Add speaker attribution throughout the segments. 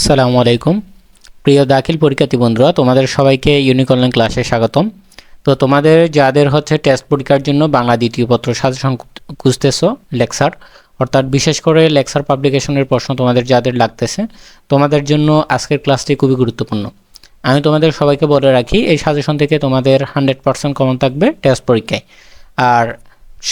Speaker 1: আসসালামু আলাইকুম। প্রিয় দাখিল পরীক্ষার্থী বন্ধুরা, তোমাদের সবাইকে ইউনিক অনলাইন ক্লাসে স্বাগতম। তো তোমাদের যাদের হচ্ছে টেস্ট পরীক্ষার জন্য বাংলা দ্বিতীয় পত্র সাজেশন খুঁজতেছো লেকচার অর্থাৎ বিশেষ করে লেকচার পাবলিকেশনের প্রশ্ন তোমাদের যাদের লাগতেছে, তোমাদের জন্য আজকের ক্লাসটি খুবই গুরুত্বপূর্ণ। আমি তোমাদের সবাইকে বলে রাখি, এই সাজেশন থেকে তোমাদের হান্ড্রেড পার্সেন্ট কমন থাকবে টেস্ট পরীক্ষায়। আর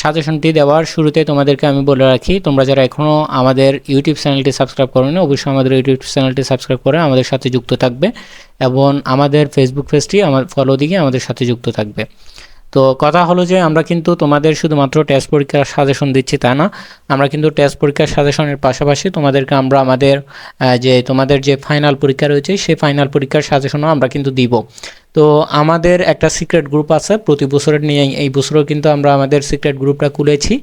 Speaker 1: সাজেশনটি দেওয়ার শুরুতে তোমাদেরকে আমি বলে রাখি, তোমরা যারা এখনও আমাদের ইউটিউব চ্যানেলটি সাবস্ক্রাইব করো না অবশ্যই আমাদের ইউটিউব চ্যানেলটি সাবস্ক্রাইব করে আমাদের সাথে যুক্ত থাকবে এবং আমাদের ফেসবুক পেজটি আমার ফলো দিকে আমাদের সাথে যুক্ত থাকবে। তো কথা হলো যে আমরা কিন্তু তোমাদের শুধুমাত্র টেস্ট পরীক্ষার সাজেশন দিচ্ছি তা না, আমরা কিন্তু টেস্ট পরীক্ষার সাজেশনের পাশাপাশি তোমাদেরকে আমরা আমাদের যে তোমাদের যে ফাইনাল পরীক্ষা রয়েছে, সেই ফাইনাল পরীক্ষার সাজেশনও আমরা কিন্তু দিব। তো আমাদের একটা সিক্রেট গ্রুপ আছে, প্রতি বছরের নিয়ে এই বছরও কিন্তু আমরা আমাদের সিক্রেট গ্রুপটা খুলেছি,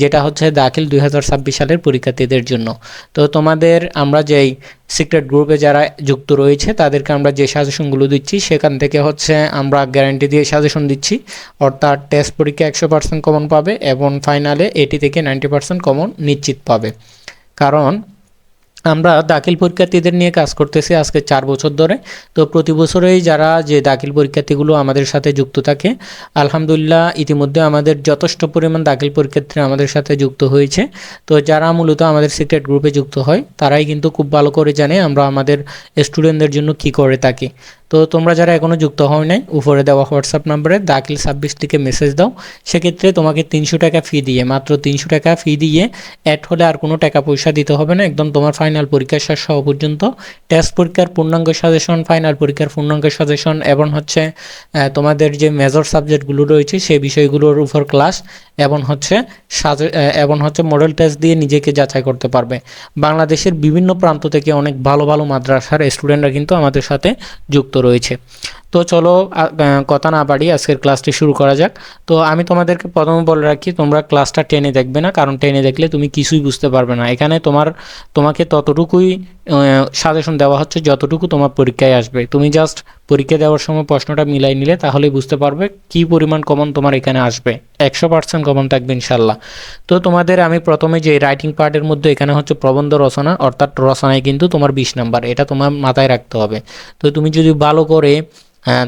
Speaker 1: যেটা হচ্ছে দাখিল দুই হাজার ছাব্বিশ সালের পরীক্ষার্থীদের জন্য। তো তোমাদের আমরা যেই সিক্রেট গ্রুপে যারা যুক্ত রয়েছে, তাদেরকে আমরা যে সাজেশনগুলো দিচ্ছি, সেখান থেকে হচ্ছে আমরা গ্যারান্টি দিয়ে সাজেশন দিচ্ছি। অর্থাৎ টেস্ট পরীক্ষা একশো পার্সেন্ট কমন পাবে এবং ফাইনালে এটি থেকে নাইনটি পার্সেন্ট কমন নিশ্চিত পাবে। কারণ আমরা দাখিল পরীক্ষার্থীদের নিয়ে কাজ করতেছি আজকে চার বছর ধরে। তো প্রতি বছরেই যারা যে দাখিল পরীক্ষার্থীগুলো আমাদের সাথে যুক্ত থাকে, আলহামদুলিল্লাহ ইতিমধ্যে আমাদের যথেষ্ট পরিমাণ দাখিল পরীক্ষার্থী আমাদের সাথে যুক্ত হয়েছে। তো যারা মূলত আমাদের সিক্রেট গ্রুপে যুক্ত হয়, তারাই কিন্তু খুব ভালো করে জানে আমরা আমাদের স্টুডেন্টদের জন্য কি করে থাকি। তো তোমরা যারা এখনও যুক্ত হও নাই উপরে দেওয়া হোয়াটসঅ্যাপ নাম্বারে দাখিল ছাব্বিশ থেকে মেসেজ দাও। সেক্ষেত্রে তোমাকে তিনশো টাকা ফি দিয়ে, মাত্র তিনশো টাকা ফি দিয়ে অ্যাড হলে আর কোনো টাকা পয়সা দিতে হবে না। একদম তোমার ফাইনাল পরীক্ষা শেষ হওয়া পর্যন্ত। টেস্ট পরীক্ষার পূর্ণাঙ্গ সাজেশন ফাইনাল পরীক্ষার পূর্ণাঙ্গ সাজেশন এবং হচ্ছে তোমাদের যে মেজর সাবজেক্টগুলো রয়েছে সেই বিষয়গুলোর উপর ক্লাস এবং হচ্ছে সাজে এবং হচ্ছে মডেল টেস্ট দিয়ে নিজেকে যাচাই করতে পারবে। বাংলাদেশের বিভিন্ন প্রান্ত থেকে অনেক ভালো ভালো মাদ্রাসার স্টুডেন্টরা কিন্তু আমাদের সাথে যুক্ত রয়েছে। তো চলো কথা না বাড়ি আজকের ক্লাসটি শুরু করা যাক। তো আমি তোমাদেরকে প্রথমে বলে রাখি, তোমরা ক্লাসটা টেনে দেখবে না, কারণ টেনে দেখলে তুমি কিছুই বুঝতে পারবে না। এখানে তোমার, তোমাকে ততটুকুই সাজেশন দেওয়া হচ্ছে যতটুকু তোমার পরীক্ষায় আসবে। তুমি জাস্ট পরীক্ষা দেওয়ার সময় প্রশ্নটা মিলাই নিলে, তাহলেই বুঝতে পারবে কি পরিমাণ কমন তোমার এখানে আসবে। একশো পার্সেন্ট কমন থাকবে ইনশাল্লাহ তো তোমাদের আমি প্রথমে যে রাইটিং পার্টের মধ্যে এখানে হচ্ছে প্রবন্ধ রচনা, অর্থাৎ রচনায় কিন্তু তোমার বিশ নাম্বার, এটা তোমার মাথায় রাখতে হবে। তো তুমি যদি ভালো করে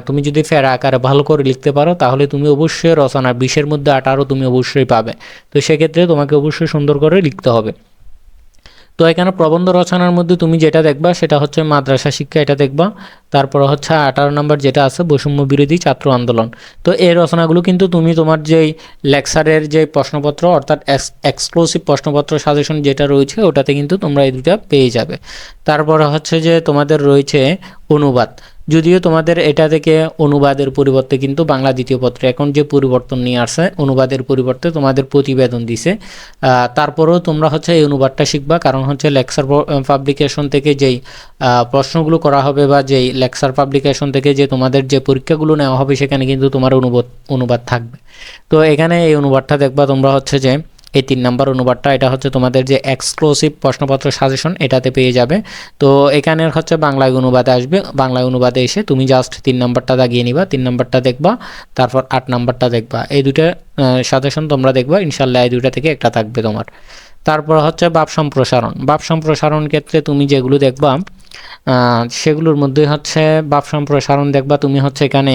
Speaker 1: তুমি যদি ফেরা আকারে ভালো করে লিখতে পারো, তাহলে তুমি অবশ্যই রচনা বিশের মধ্যে আঠারো তুমি অবশ্যই পাবে। তো সেক্ষেত্রে তোমাকে অবশ্যই সুন্দর করে লিখতে হবে। তো এখানে প্রবন্ধ রচনার মধ্যে তুমি যেটা দেখবা, সেটা হচ্ছে মাদ্রাসা শিক্ষা, এটা দেখবা। তারপর হচ্ছে আঠারো নম্বর যেটা আছে, বৈষম্য বিরোধী ছাত্র আন্দোলন। তো এই রচনাগুলো কিন্তু তুমি তোমার যেই লেকচারের যে প্রশ্নপত্র, অর্থাৎ এক্সক্লুসিভ প্রশ্নপত্র সাজেশন যেটা রয়েছে, ওটাতে কিন্তু তোমরা এই দুটা পেয়ে যাবে। তারপর হচ্ছে যে তোমাদের রয়েছে অনুবাদ। যদিও তোমাদের এটা থেকে অনুবাদের পরিবর্তে কিন্তু বাংলা দ্বিতীয় পত্রে এখন যে পরিবর্তন নিয়ে আসছে, অনুবাদের পরিবর্তে তোমাদের প্রতিবেদন দিছে। তারপরেও তোমরা হচ্ছে এই অনুবাদটা শিখবা, কারণ হচ্ছে লেকচার পাবলিকেশন থেকে যেই প্রশ্নগুলো করা হবে বা যেই লেকচার পাবলিকেশন থেকে যে তোমাদের যে পরীক্ষাগুলো নেওয়া হবে, সেখানে কিন্তু তোমার অনুবাদ অনুবাদ থাকবে। তো এখানে এই অনুবাদটা দেখবা তোমরা হচ্ছে যে এই তিন নাম্বার অনুবাদটা, এটা হচ্ছে তোমাদের যে এক্সক্লুসিভ প্রশ্নপত্র সাজেশন এটাতে পেয়ে যাবে। তো এখানের হচ্ছে বাংলায় অনুবাদে আসবে। বাংলায় অনুবাদে এসে তুমি জাস্ট তিন নাম্বারটা দাগিয়ে নিবা, তিন নাম্বারটা দেখবা, তারপর আট নাম্বারটা দেখবা। এই দুটা সাজেশন তোমরা দেখবা ইনশাল্লাহ এই দুটা থেকে একটা থাকবে তোমার। তারপর হচ্ছে বাপ সম্প্রসারণ। বাপ সম্প্রসারণ ক্ষেত্রে তুমি যেগুলো দেখবা সেগুলোর মধ্যে হচ্ছে বাপ সম্প্রসারণ দেখবা, তুমি হচ্ছে এখানে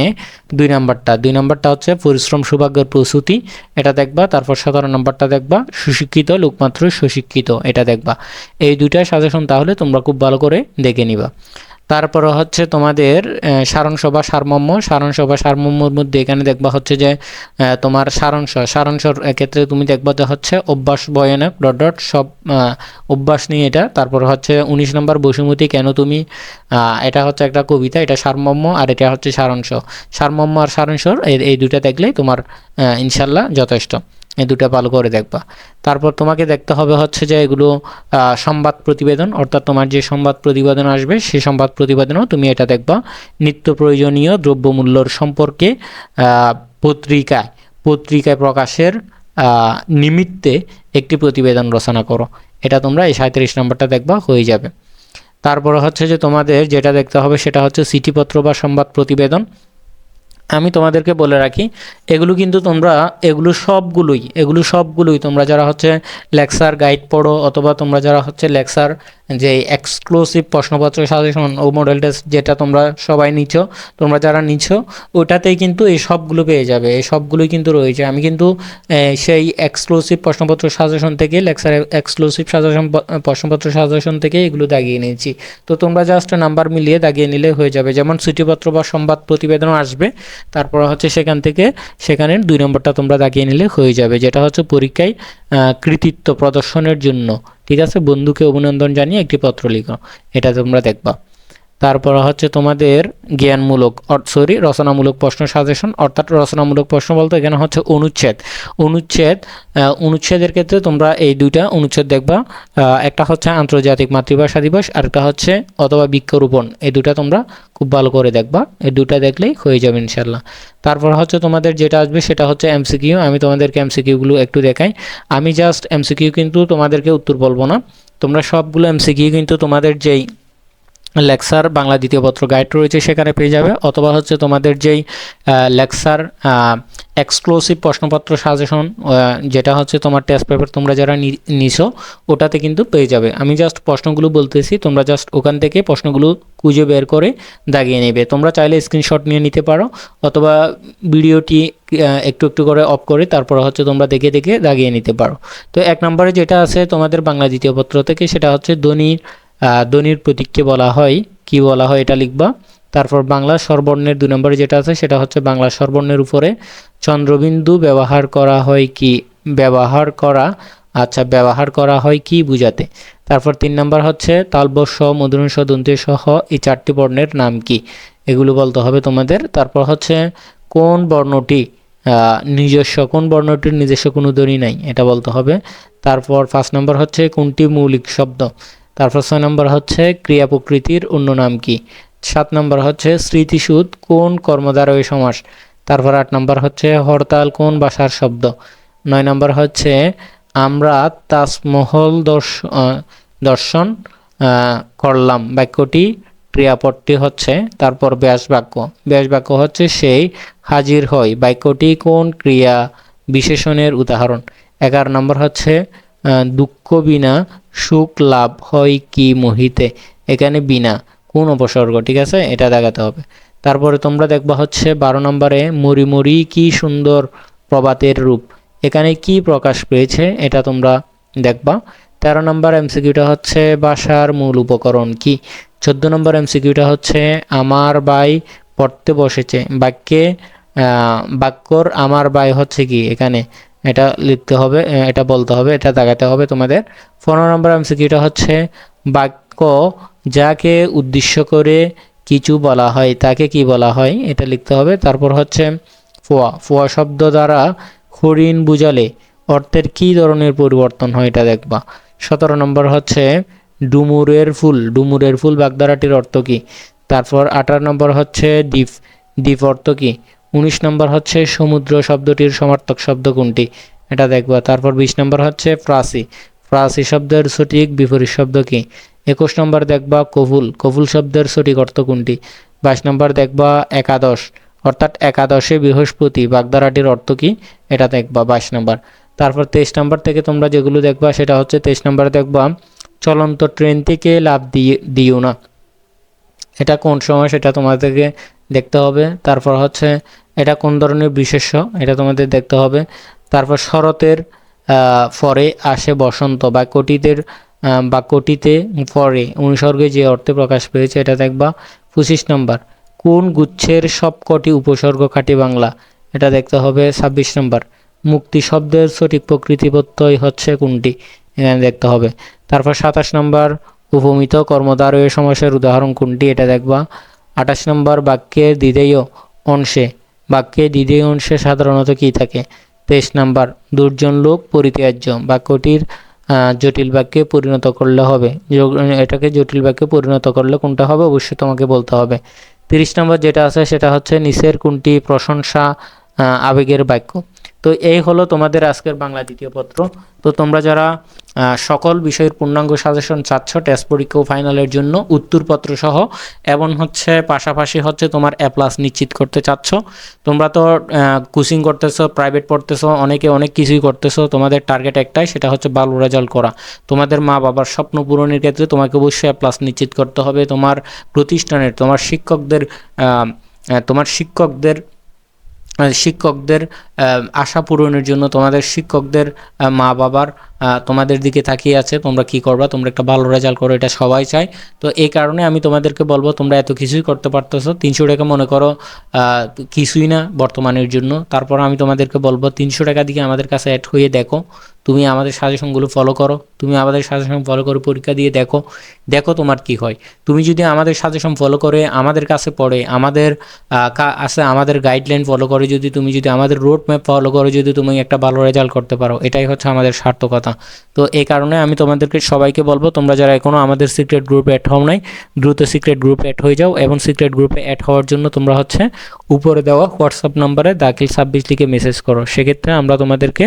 Speaker 1: দুই নাম্বারটা। দুই নাম্বারটা হচ্ছে পরিশ্রম, সৌভাগ্যের প্রসূতি এটা দেখবা। তারপর সাধারণ নাম্বারটা দেখবা, সুশিক্ষিত, লোকমাত্র সুশিক্ষিত, এটা দেখবা। এই দুইটা সাজেশন তাহলে তোমরা খুব ভালো করে দেখে নিবা। তারপর হচ্ছে তোমাদের সারাংশ বা সারমর্ম। সারাংশ বা সারমর্মর মধ্যে এখানে দেখবা হচ্ছে যে তোমার সারাংশ সারাংশর ক্ষেত্রে তুমি দেখবা যে হচ্ছে অভ্যাস বয়ানক ডট ডট সব অভ্যাস নিয়ে এটা। তারপর হচ্ছে উনিশ নম্বর বসুমতী কেন তুমি এটা হচ্ছে একটা কবিতা, এটা সারমর্ম আর এটা হচ্ছে সারাংশ সারমর্ম আর সারাংশর এই দুটা দেখলেই তোমার ইনশাল্লাহ যথেষ্ট। এই দুটো ভালো করে দেখবা। তারপর তোমাকে দেখতে হবে হচ্ছে যে এগুলো সংবাদ প্রতিবেদন, অর্থাৎ তোমার যে সংবাদ প্রতিবেদন আসবে সেই সংবাদ প্রতিবেদনও তুমি এটা দেখবা। নিত্য প্রয়োজনীয় দ্রব্যমূল্যর সম্পর্কে পত্রিকায় পত্রিকায় প্রকাশের নিমিত্তে একটি প্রতিবেদন রচনা করো। এটা তোমরা এই সাঁত্রিশ নম্বরটা দেখবা, হয়ে যাবে। তারপরে হচ্ছে যে তোমাদের যেটা দেখতে হবে সেটা হচ্ছে চিঠিপত্র বা সংবাদ প্রতিবেদন। আমি তোমাদেরকে বলে রাখি, এগুলো কিন্তু তোমরা, এগুলো সবগুলোই এগুলো সবগুলোই তোমরা যারা হচ্ছে লেকচার গাইড পড়ো অথবা তোমরা যারা হচ্ছে লেকচার যে এক্সক্লুসিভ প্রশ্নপত্র সাজেশন ও মডেল টেস্ট যেটা তোমরা সবাই নিচ্ছ তোমরা যারা নিচ্ছ ওটাতেই কিন্তু এই সবগুলো পেয়ে যাবে, এই সবগুলোই কিন্তু রয়েছে। আমি কিন্তু সেই এক্সক্লুসিভ প্রশ্নপত্র সাজেশন থেকে, লেকচার এক্সক্লুসিভ সাজেশন প্রশ্নপত্র সাজেশন থেকে এগুলো দাগিয়ে নিয়েছি। তো তোমরা জাস্ট নাম্বার মিলিয়ে দাগিয়ে নিলে হয়ে যাবে। যেমন সূচিপত্র বা সংবাদ প্রতিবেদন আসবে তারপর হচ্ছে সেখান থেকে সেখানে দুই নম্বরটা তোমরা দাগিয়ে নিলে হয়ে যাবে, যেটা হচ্ছে পরীক্ষায় কৃতিত্ব প্রদর্শনের জন্য। ঠিক আছে? বন্ধুকে অভিনন্দন জানিয়ে একটি পত্র লিখো। এটা তোমরা দেখবা। তারপর হচ্ছে তোমাদের জ্ঞানমূলক সরি রচনামূলক প্রশ্ন সাজেশন অর্থাৎ রচনামূলক প্রশ্ন বলতে এখানে হচ্ছে অনুচ্ছেদ। অনুচ্ছেদ অনুচ্ছেদের ক্ষেত্রে তোমরা এই দুইটা অনুচ্ছেদ দেখবা। একটা হচ্ছে আন্তর্জাতিক মাতৃভাষা দিবস, আর একটা হচ্ছে অথবা বৃক্ষরোপণ। এই দুটা তোমরা খুব ভালো করে দেখবা। এই দুটা দেখলেই হয়ে যাবে ইনশাল্লাহ তারপর হচ্ছে তোমাদের যেটা আসবে সেটা হচ্ছে এমসিকিউ আমি তোমাদেরকে এমসিকিউগুলো একটু দেখাই। আমি জাস্ট এমসিকিউ কিন্তু তোমাদেরকে উত্তর বলব না। তোমরা সবগুলো এমসিকিউ কিন্তু তোমাদের যেই লেকচার বাংলা দ্বিতীয় পত্র গাইড রয়েছে সেখানে পেয়ে যাবে। অথবা হচ্ছে তোমাদের যেই লেকচার এক্সক্লুসিভ প্রশ্নপত্র সাজেশন যেটা হচ্ছে তোমার টেস্ট পেপার তোমরা যারা নিছো ওটাতে কিন্তু পেয়ে যাবে। আমি জাস্ট প্রশ্নগুলো বলতেছি তোমরা জাস্ট ওখান থেকে প্রশ্নগুলো খুঁজে বের করে দাগিয়ে নেবে। তোমরা চাইলে স্ক্রিনশট নিয়ে নিতে পারো অথবা ভিডিওটি একটু একটু করে অফ করে তারপর হচ্ছে তোমরা দেখে দেখে দাগিয়ে নিতে পারো। তো এক নম্বরে যেটা আছে তোমাদের বাংলা দ্বিতীয় পত্র থেকে সেটা হচ্ছে ধ্বনির আহ, ধ্বনির প্রতীককে বলা হয়, কি বলা হয় এটা লিখবা। তারপর বাংলা স্বরবর্ণের দু নম্বরে যেটা আছে সেটা হচ্ছে বাংলা স্বরবর্ণের উপরে, চন্দ্রবিন্দু ব্যবহার করা হয় কি? ব্যবহার করা আচ্ছা ব্যবহার করা হয় কি বুঝাতে? তারপর তিন নম্বর হচ্ছে তালবস্য মধুরংশ দন্তীয় সহ এই চারটি বর্ণের নাম কি? এগুলো বলতে হবে তোমাদের। তারপর হচ্ছে কোন বর্ণটি নিজস্ব, কোন বর্ণটির নিজস্ব কোনো ধ্বনি নাই, এটা বলতে হবে। তারপর পাঁচ নম্বর হচ্ছে কোনটি মৌলিক শব্দ? তারপর ছয় নম্বর হচ্ছে ক্রিয়া প্রকৃতির অন্য নাম কি? সাত নম্বর হচ্ছে স্মৃতিসুদ কোন কর্মদ্বারয় সমাস? তারপর আট নম্বর হচ্ছে হরতাল কোন ভাষার শব্দ? নয় নম্বর হচ্ছে আমরা তাজমহল দর্শ দর্শন করলাম। বাক্যটি ক্রিয়াপদটি হচ্ছে তারপর ব্যাস বাক্য ব্যাস বাক্য হচ্ছে সেই হাজির হয় বাক্যটি কোন ক্রিয়া বিশেষণের উদাহরণ? এগারো নম্বর হচ্ছে দুঃখ বিনা সুখ লাভ হয় কি মোহিতে? এখানে বিনা, কোন উপসর্গ, ঠিক আছে? এটা দেখাতে হবে। তারপরে তোমরা দেখবা হচ্ছে বারো নম্বরে মরি মরি কি সুন্দর প্রবাতের রূপ। এখানে কি প্রকাশ পেয়েছে এটা তোমরা দেখবা। তেরো নম্বর এমসিকিউটা হচ্ছে বাসার মূল উপকরণ কি? চোদ্দ নম্বর এমসিকিউটা হচ্ছে আমার বাই পড়তে বসেছে। বাক্যে বাক্যর আমার বাই হচ্ছে কি? এখানে এটা লিখতে হবে এটা বলতে হবে, এটা দেখাতে হবে তোমাদের। পনেরো নম্বর এমসিকিউটা হচ্ছে বাক্য যাকে উদ্দেশ্য করে কিছু বলা হয়, তাকে কি বলা হয়, এটা লিখতে হবে। তারপর হচ্ছে ফোয়া ফোয়া শব্দ দ্বারা হরিণ বুঝালে অর্থের কি ধরনের পরিবর্তন হয় এটা দেখবা। সতেরো নম্বর হচ্ছে ডুমুরের ফুল ডুমুরের ফুল বাগধারাটির অর্থ কি? তারপর আঠারো নম্বর হচ্ছে দ্বীপ দ্বীপ অর্থ কি? উনিশ নম্বর হচ্ছে সমুদ্র শব্দটির সমার্থক শব্দ কোনটি? এটা দেখবা। তারপর বিশ নম্বর হচ্ছে ফ্রাসি। ফ্রাসি শব্দের সঠিক বিপরীত শব্দ কি? একুশ নম্বর দেখবা কফুল কফুল শব্দের সঠিক অর্থ কোনটি? বাইশ নম্বর দেখবা একাদশ। অর্থাৎ একাদশে বৃহস্পতি। বাগদারাটির অর্থ কি? এটা দেখবা বাইশ নম্বর। তারপর তেইশ নম্বর থেকে তোমরা যেগুলো দেখবা, সেটা হচ্ছে তেইশ নম্বর দেখবা, চলন্ত ট্রেন থেকে লাভ দিয়ে, দিও না। এটা কোন সময়? সেটা তোমাদেরকে দেখতে হবে। তারপর হচ্ছে এটা কোন ধরনের বিশেষ্য? এটা তোমাদের দেখতে হবে। তারপর শরতের পরে আসে বসন্ত বাক্যটিদের আহ, বাক্যটিতে পরে অনুসর্গে যে অর্থে প্রকাশ পেয়েছে এটা দেখবা। পঁচিশ নম্বর কোন গুচ্ছের সবকটি উপসর্গ খাঁটি বাংলা? এটা দেখতে হবে ছাব্বিশ নম্বর মুক্তি শব্দের সঠিক প্রকৃতি প্রত্যয় হচ্ছে কোনটি? এখানে দেখতে হবে। তারপর সাতাশ নম্বর উপমিত কর্মদ্বারয় সমস্যার উদাহরণ কোনটি? এটা দেখবা। আঠাশ নম্বর বাক্যের দ্বিধেয় অংশে, বাক্যে দ্বিধেয় অংশে সাধারণত কী থাকে? তেইশ নম্বর, দুর্জন লোক পরিত্যাজ্য। বাক্যটির জটিল বাক্যে পরিণত করলে হবে। এটাকে জটিল বাক্যে পরিণত করলে কোনটা হবে? অবশ্যই তোমাকে বলতে হবে। তিরিশ নম্বর যেটা আছে সেটা হচ্ছে নিচের কোনটি প্রশংসা আবেগের বাক্য। তো এই হলো তোমাদের আজকের বাংলা দ্বিতীয় পত্র। তো তোমরা যারা সকল বিষয়ের পূর্ণাঙ্গ সাজেশন চাচ্ছ টেস্ট পরীক্ষা ও ফাইনালের জন্য, উত্তরপত্র সহ, এবং হচ্ছে পাশাপাশি হচ্ছে তোমার এ প্লাস নিশ্চিত করতে চাচ্ছ। তোমরা তো কোচিং করতেছো প্রাইভেট পড়তেছো, অনেকে অনেক কিছুই করতেছো, তোমাদের টার্গেট একটাই, সেটা হচ্ছে ভালো রেজাল্ট করা। তোমাদের মা বাবার স্বপ্ন পূরণের ক্ষেত্রে তোমাকে অবশ্যই এ প্লাস নিশ্চিত করতে হবে। তোমার প্রতিষ্ঠানের, তোমার শিক্ষকদের তোমার শিক্ষকদের শিক্ষকদের আশা পূরণের জন্য তোমাদের শিক্ষকদের মা বাবার তোমাদের দিকে তাকিয়ে আছে, তোমরা কি করবা? তোমরা একটা ভালো রেজাল্ট করো, এটা সবাই চায়। তো এই কারণে আমি তোমাদেরকে বলব, তোমরা এত কিছুই করতে পারতেছো। তিনশো টাকা মনে করো কিছুই না বর্তমানের জন্য। তারপর আমি তোমাদেরকে বলব, তিনশো টাকা দিকে আমাদের কাছে অ্যাড হয়ে দেখো। তুমি আমাদের সাজেশনগুলো ফলো করো। তুমি আমাদের সাজেশন ফলো করে পরীক্ষা দিয়ে দেখো। দেখো তোমার কি হয়। তুমি যদি আমাদের সাজেশন ফলো করে, আমাদের কাছে পড়ে, আমাদের আছে আমাদের গাইডলাইন ফলো করে, যদি তুমি যদি আমাদের রোড ম্যাপ ফলো করে, যদি তুমি একটা ভালো রেজাল্ট করতে পারো, এটাই হচ্ছে আমাদের সার্থকতা। তো এই কারণে আমি তোমাদেরকে সবাইকে বলব, তোমরা যারা এখনও আমাদের সিক্রেট গ্রুপে অ্যাড হও নাই, দ্রুত সিক্রেট গ্রুপে অ্যাড হয়ে যাও এবং সিক্রেট গ্রুপে অ্যাড হওয়ার জন্য তোমরা হচ্ছে উপরে দেওয়া হোয়াটসঅ্যাপ নাম্বারে দাখিল ছাব্বিশ লিখে মেসেজ করো। সেক্ষেত্রে আমরা তোমাদেরকে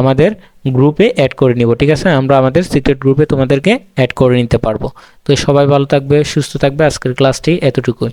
Speaker 1: আমাদের গ্রুপে অ্যাড করে নিব, ঠিক আছে? আমরা আমাদের সিক্রেট গ্রুপে তোমাদেরকে অ্যাড করে নিতে পারব। তো সবাই ভালো থাকবে, সুস্থ থাকবে। আজকের ক্লাসটি এতটুকুই।